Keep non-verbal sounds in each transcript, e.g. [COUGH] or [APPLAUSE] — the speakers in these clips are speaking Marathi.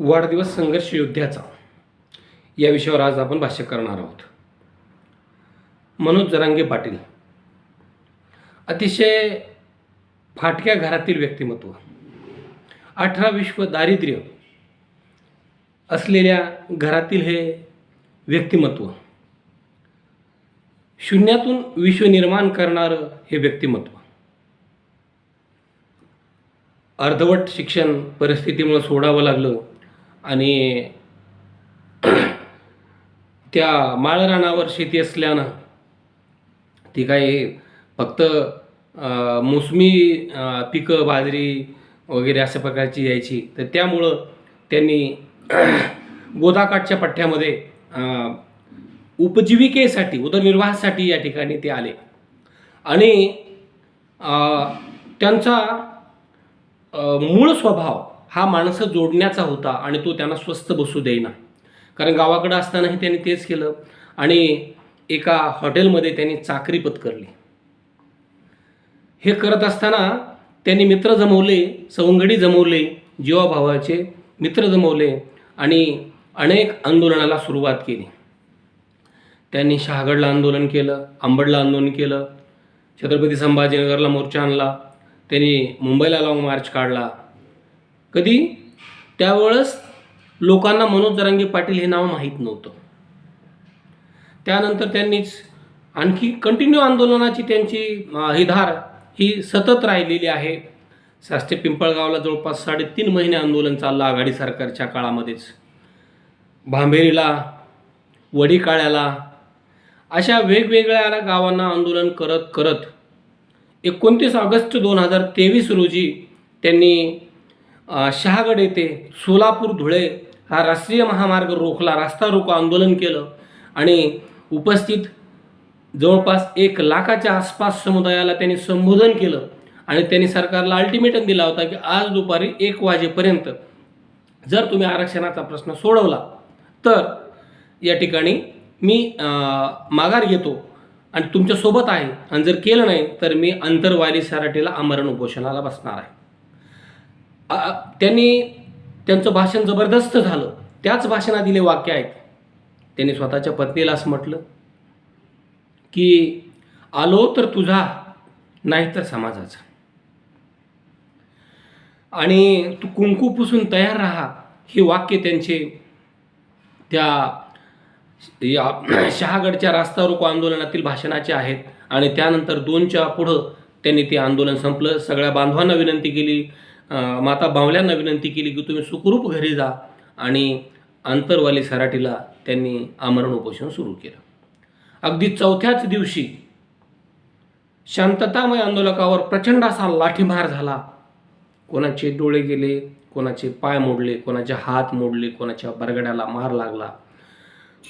वाढदिवस संघर्ष योद्ध्याचा. या विषयावर आज आपण भाष्य करणार आहोत. मनोज जरांगे पाटील. अतिशय फाटक्या घरातील व्यक्तिमत्व. अठरा विश्व दारिद्र्य असलेल्या घरातील हे व्यक्तिमत्व. शून्यातून विश्व निर्माण करणारं हे व्यक्तिमत्व. अर्धवट शिक्षण परिस्थितीमुळं सोडावं लागलं. आणि [CLEARS THROAT] त्या माळरानावर शेती असल्यानं ती काही फक्त मोसमी पिकं बाजरी वगैरे अशा प्रकारची यायची. तर त्यामुळं त्यांनी [CLEARS THROAT] गोदाकाठच्या पठ्ठ्यामध्ये उपजीविकेसाठी उदरनिर्वाहासाठी या ठिकाणी ते आले. आणि त्यांचा मूळ स्वभाव हा माणसं जोडण्याचा होता आणि तो त्यांना स्वस्थ बसू देईना. कारण गावाकडं असतानाही त्यांनी तेच केलं आणि एका हॉटेलमध्ये त्यांनी चाकरी पत्करली. हे करत असताना त्यांनी मित्र जमवले सवंगडी जमवले जीवाभावाचे मित्र जमवले आणि अनेक आंदोलनाला सुरुवात केली. त्यांनी शहागडला आंदोलन केलं आंबडला आंदोलन केलं छत्रपती संभाजीनगरला मोर्चा आणला त्यांनी मुंबईला लाँग मार्च काढला कधी? त्यावेळेस लोकांना मनोज जरांगे पाटील हे नाव माहीत नव्हतं. त्यानंतर त्यांनीच आणखी कंटिन्यू आंदोलनाची त्यांची अं, ही धार ही सतत राहिलेली आहे. साष्टे पिंपळगावला जवळपास साडेतीन महिने आंदोलन चाललं आघाडी सरकारच्या काळामध्येच. भांबेरीला वडीकाळ्याला अशा वेगवेगळ्या गावांना आंदोलन करत करत एकोणतीस ऑगस्ट दोन हजार तेवीस रोजी त्यांनी शहागड येथे सोलापूर धुळे हा राष्ट्रीय महामार्ग रोखला रास्ता रोको आंदोलन केलं आणि उपस्थित जवळपास एक लाखाच्या आसपास समुदायाला त्यांनी संबोधन केलं आणि त्यांनी सरकारला अल्टिमेटम दिला होता की आज दुपारी एक वाजेपर्यंत जर तुम्ही आरक्षणाचा प्रश्न सोडवला तर या ठिकाणी मी माघार घेतो आणि तुमच्यासोबत आहे आणि जर केलं नाही तर मी अंतरवाली सराठीला आमरण उपोषणाला बसणार आहे. त्यांनी त्यांचं भाषण जबरदस्त झालं. त्याच भाषणात दिले वाक्य आहेत. त्यांनी स्वतःच्या पत्नीला असं म्हटलं की आलो तर तुझा नाही तर समाजाचा. आणि तू कुंकू पुसून तयार राहा हे वाक्य त्यांचे त्या या शहागडच्या रास्ता रोको आंदोलनातील भाषणाचे आहेत. आणि त्यानंतर दोनच्या पुढं त्यांनी ते आंदोलन संपलं. सगळ्या बांधवांना विनंती केली. माता बावल्यांना विनंती केली की तुम्ही सुखरूप घरी जा आणि आंतरवाली सराटीला त्यांनी आमरण उपोषण सुरू केलं. अगदी चौथ्याच दिवशी शांततामय आंदोलकावर प्रचंड असा लाठीमार झाला. कोणाचे डोळे गेले कोणाचे पाय मोडले कोणाचे हात मोडले कोणाच्या बरगड्याला मार लागला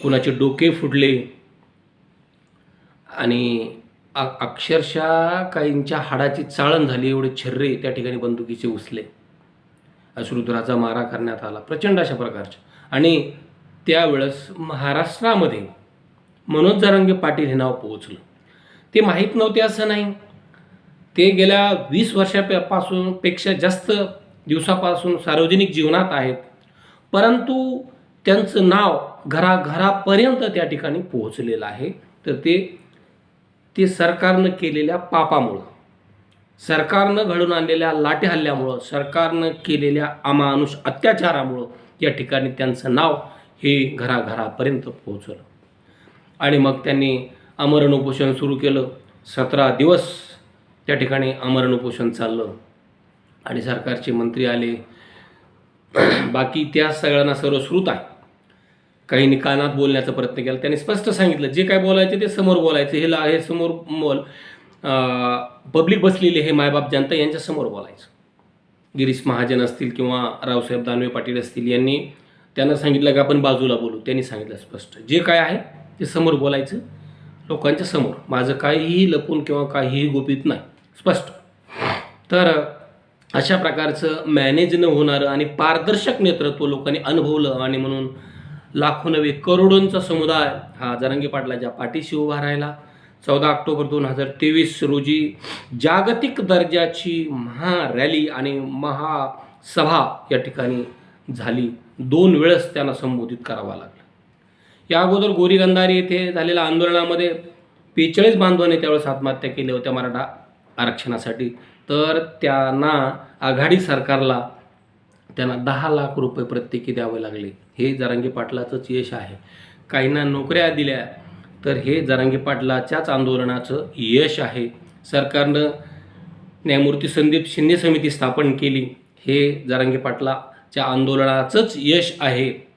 कोणाचे डोके फुटले आणि अक्षरशः काहींच्या हाडाची चाळण झाली एवढे छर्रे त्या ठिकाणी बंदुकीचे उचले अश्रुधुराचा मारा करण्यात आला प्रचंड अशा प्रकारच्या. आणि त्यावेळेस महाराष्ट्रामध्ये मनोज जारंगे पाटील हे नाव पोहोचलं. ते माहीत नव्हते असं नाही. ते गेल्या वीस वर्षापासून पेक्षा जास्त दिवसापासून सार्वजनिक जीवनात आहेत. परंतु त्यांचं नाव घराघरापर्यंत त्या ठिकाणी पोहोचलेलं आहे. तर ते ते सरकारनं केलेल्या पापामुळं. सरकारनं घडून आणलेल्या लाटे हल्ल्यामुळं सरकारनं केलेल्या अमानुष अत्याचारामुळं या ठिकाणी त्यांचं नाव हे घराघरापर्यंत पोहोचलं. आणि मग त्यांनी आमरण उपोषण सुरू केलं. सतरा दिवस त्या ठिकाणी आमरण उपोषण चाललं. आणि सरकारचे मंत्री आले. बाकी त्या सगळ्यांना सर्व श्रुत आहे. काहींनी कानात बोलण्याचा प्रयत्न केला. त्यांनी स्पष्ट सांगितलं जे काय बोलायचे ते समोर बोलायचं. हे ला हे समोर बोल पब्लिक बसलेले हे मायबाप जनता यांच्यासमोर बोलायचं. गिरीश महाजन असतील किंवा रावसाहेब दानवे पाटील असतील यांनी त्यांना सांगितलं की आपण बाजूला बोलू. त्यांनी सांगितलं स्पष्ट. जे काय आहे ते समोर बोलायचं लोकांच्या समोर. माझं काहीही लपून किंवा काहीही गोपित नाही. स्पष्ट. तर अशा प्रकारचं मॅनेज न होणारं आणि पारदर्शक नेतृत्व लोकांनी अनुभवलं आणि म्हणून लाखो नव्हे करोडोंचा समुदाय हा जरांगी पाटलाच्या पाठीशी उभा राहिला. चौदा ऑक्टोबर दोन हजार तेवीस रोजी जागतिक दर्जाची महारॅली आणि महासभा या ठिकाणी झाली. दोन वेळेस त्यांना संबोधित करावा लागला. या अगोदर गोरी गंधारी येथे झालेल्या आंदोलनामध्ये बेचाळीस बांधवांनी त्यावेळेस आत्महत्या केल्या होत्या मराठा आरक्षणासाठी. तर त्यांना आघाडी सरकारला त्यांना दहा लाख रुपये प्रत्येकी द्यावे लागले. हे जरांगी पाटलाचंच यश आहे. काहींना नोकऱ्या दिल्या तर हे जरांगी पाटलाच्याच आंदोलनाचं यश आहे. सरकारनं न्यायमूर्ती संदीप शिंदे समिती स्थापन केली. हे जरांगी पाटलाच्या आंदोलनाचंच यश आहे.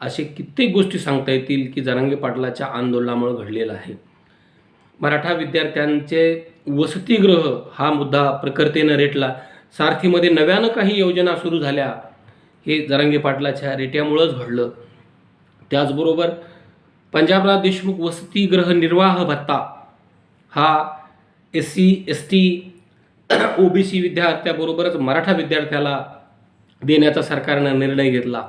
असे कित्येक गोष्टी सांगता येतील की जरांगी पाटलाच्या आंदोलनामुळे घडलेलं आहे. मराठा विद्यार्थ्यांचे वसतिगृह हा मुद्दा प्रकर्तेनं रेटला. सारथीमध्ये नव्यानं काही योजना सुरू झाल्या. हे जरांगे पाटलाच्या रेट्यामुळंच घडलं. त्याचबरोबर पंजाबराव देशमुख वसतिगृह निर्वाह भत्ता. हा S C S T O B C विद्यार्थ्याबरोबरच Maratha विद्यार्थ्याला देण्याचा सरकारनं निर्णय घेतला.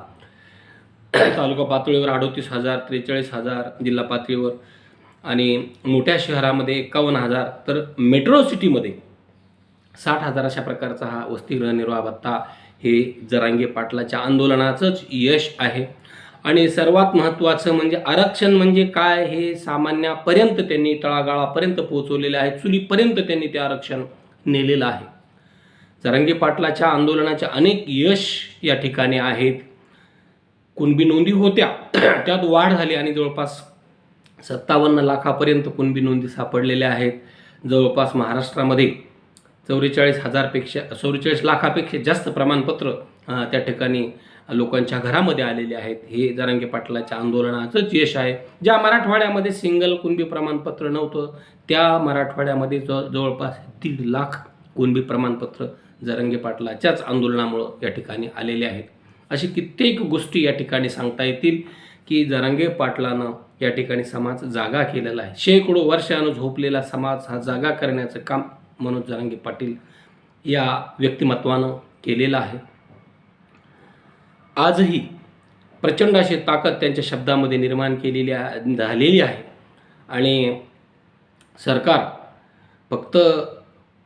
तालुका पातळीवर अडोतीस हजार त्रेचाळीस हजार जिल्हा पातळीवर आणि मोठ्या शहरामध्ये एकावन्न हजार. तर मेट्रो सिटीमध्ये साठ हजार अशा प्रकारचा हा वसतिगृह निर्वाह भत्ता हे जरांगे पाटलाच्या आंदोलनाचंच यश आहे. आणि सर्वात महत्त्वाचं म्हणजे आरक्षण म्हणजे काय हे सामान्यापर्यंत त्यांनी तळागाळापर्यंत पोहोचवलेलं आहे. चुलीपर्यंत त्यांनी ते आरक्षण नेलेलं आहे. जरांगे पाटलाच्या आंदोलनाच्या अनेक यश या ठिकाणी आहेत. कुणबी नोंदी होत्या त्यात वाढ झाली आणि जवळपास सत्तावन्न लाखापर्यंत कुणबी नोंदी सापडलेल्या आहेत. जवळपास महाराष्ट्रामध्ये चौवेचाळीस हजारपेक्षा चौवेचाळीस लाखापेक्षा जास्त प्रमाणपत्र त्या ठिकाणी लोकांच्या घरामध्ये आलेले आहेत. हे जरांगे पाटलाच्या आंदोलनाचंच यश आहे. ज्या मराठवाड्यामध्ये सिंगल कुणबी प्रमाणपत्र नव्हतं त्या मराठवाड्यामध्ये ज जवळपास दीड लाख कुणबी प्रमाणपत्र जरांगे पाटलाच्याच आंदोलनामुळं या ठिकाणी आलेले आहेत. अशी कित्येक गोष्टी या ठिकाणी सांगता येतील की जरांगे पाटलानं या ठिकाणी समाज जागा केलेला आहे. शेकडो वर्षानं झोपलेला समाज हा जागा करण्याचं काम मनोज जरांगे पाटील या व्यक्तिमत्वानं केलेलं आहे. आजही प्रचंड अशी ताकद त्यांच्या शब्दामध्ये निर्माण केलेली झालेली आहे. आणि सरकार फक्त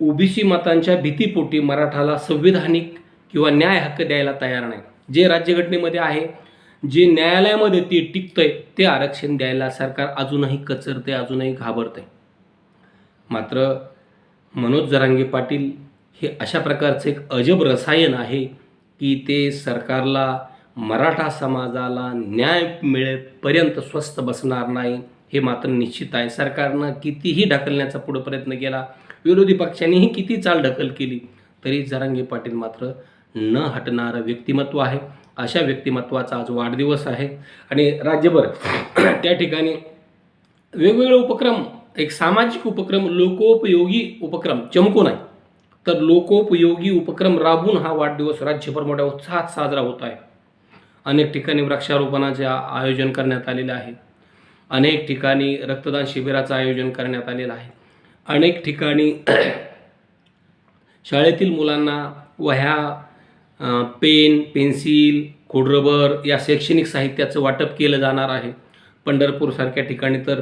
ओबीसी मतांच्या भीतीपोटी मराठाला संविधानिक किंवा न्याय हक्क द्यायला तयार नाही. जे राज्यघटनेमध्ये आहे जे न्यायालयामध्ये ते टिकतंय ते आरक्षण द्यायला सरकार अजूनही कचरते अजूनही घाबरते मात्र मनोज जरांगे पाटील हे अशा प्रकारचं एक अजब रसायन आहे की ते सरकारला मराठा समाजाला न्याय मिळेपर्यंत स्वस्त बसणार नाही हे मात्र निश्चित आहे. सरकारनं कितीही ढकलण्याचा पुढं प्रयत्न केला विरोधी पक्षांनीही किती चाल ढकल केली तरी जरांगे पाटील मात्र न हटणारं व्यक्तिमत्व आहे. अशा व्यक्तिमत्वाचा आज वाढदिवस आहे. आणि राज्यभर [CLEARS THROAT] त्या ठिकाणी वेगवेगळे उपक्रम एक सामाजिक उपक्रम लोकोपयोगी उपक्रम चमकून आहे तर लोकोपयोगी उपक्रम राबून हा वाढदिवस राज्यभर मोठ्या उत्साहात साजरा होत आहे. अनेक ठिकाणी वृक्षारोपणाचे आयोजन करण्यात आलेले आहे. अनेक ठिकाणी रक्तदान शिबिराचं आयोजन करण्यात आलेलं आहे. अनेक ठिकाणी शाळेतील मुलांना वह्या पेन पेन्सिल खोडरबर या शैक्षणिक साहित्याचं वाटप केलं जाणार आहे. पंढरपूरसारख्या ठिकाणी तर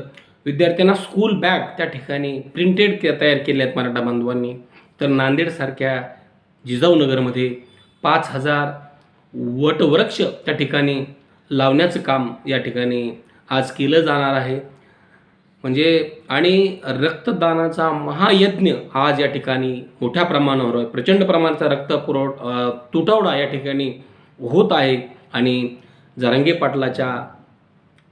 विद्यार्थ्यांना स्कूल बॅग त्या ठिकाणी प्रिंटेड के तयार केल्या आहेत मराठा बांधवांनी तर नांदेडसारख्या जिजाऊनगरमध्ये पाच हजार वटवृक्ष त्या ठिकाणी लावण्याचं काम या ठिकाणी आज केलं जाणार आहे म्हणजे आणि रक्तदानाचा महायज्ञ आज या ठिकाणी मोठ्या प्रमाणावर आहे. प्रचंड प्रमाणाचा रक्त पुरव तुटवडा या ठिकाणी होत आहे आणि जरांगे पाटलाच्या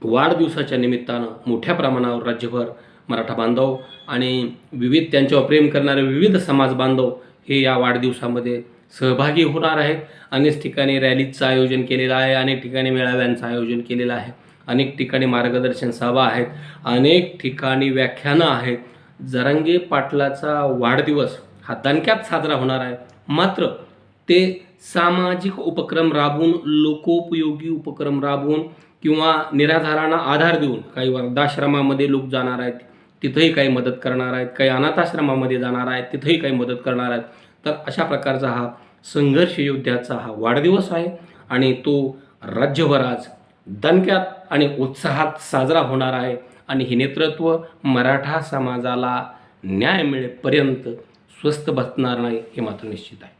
वाढदिवसाच्या निमित्तानं मोठ्या प्रमाणावर राज्यभर मराठा बांधव आणि विविध त्यांच्यावर प्रेम करणारे विविध समाज बांधव हे या वाढदिवसामध्ये सहभागी होणार आहेत. अनेक ठिकाणी रॅलीचं आयोजन केलेलं आहे अनेक ठिकाणी मेळाव्यांचं आयोजन केलेलं आहे अनेक ठिकाणी मार्गदर्शन सभा आहेत अनेक ठिकाणी व्याख्यानं आहेत. जरांगे पाटलाचा वाढदिवस हा दणक्यात साजरा होणार आहे. मात्र ते सामाजिक उपक्रम राबवून लोकोपयोगी उपक्रम राबवून किंवा निराधारांना आधार देऊन काही वृद्धाश्रमामध्ये लोक जाणार आहेत तिथंही काही मदत करणार आहेत काही अनाथाश्रमामध्ये जाणार आहेत तिथंही काही मदत करणार आहेत. तर अशा प्रकारचा हा संघर्ष योद्ध्याचा हा वाढदिवस आहे आणि तो राज्यभर आज दणक्यात आणि उत्साहात साजरा होणार आहे आणि हे नेतृत्व मराठा समाजाला न्याय मिळेपर्यंत स्वस्थ बसणार नाही हे मात्र निश्चित आहे.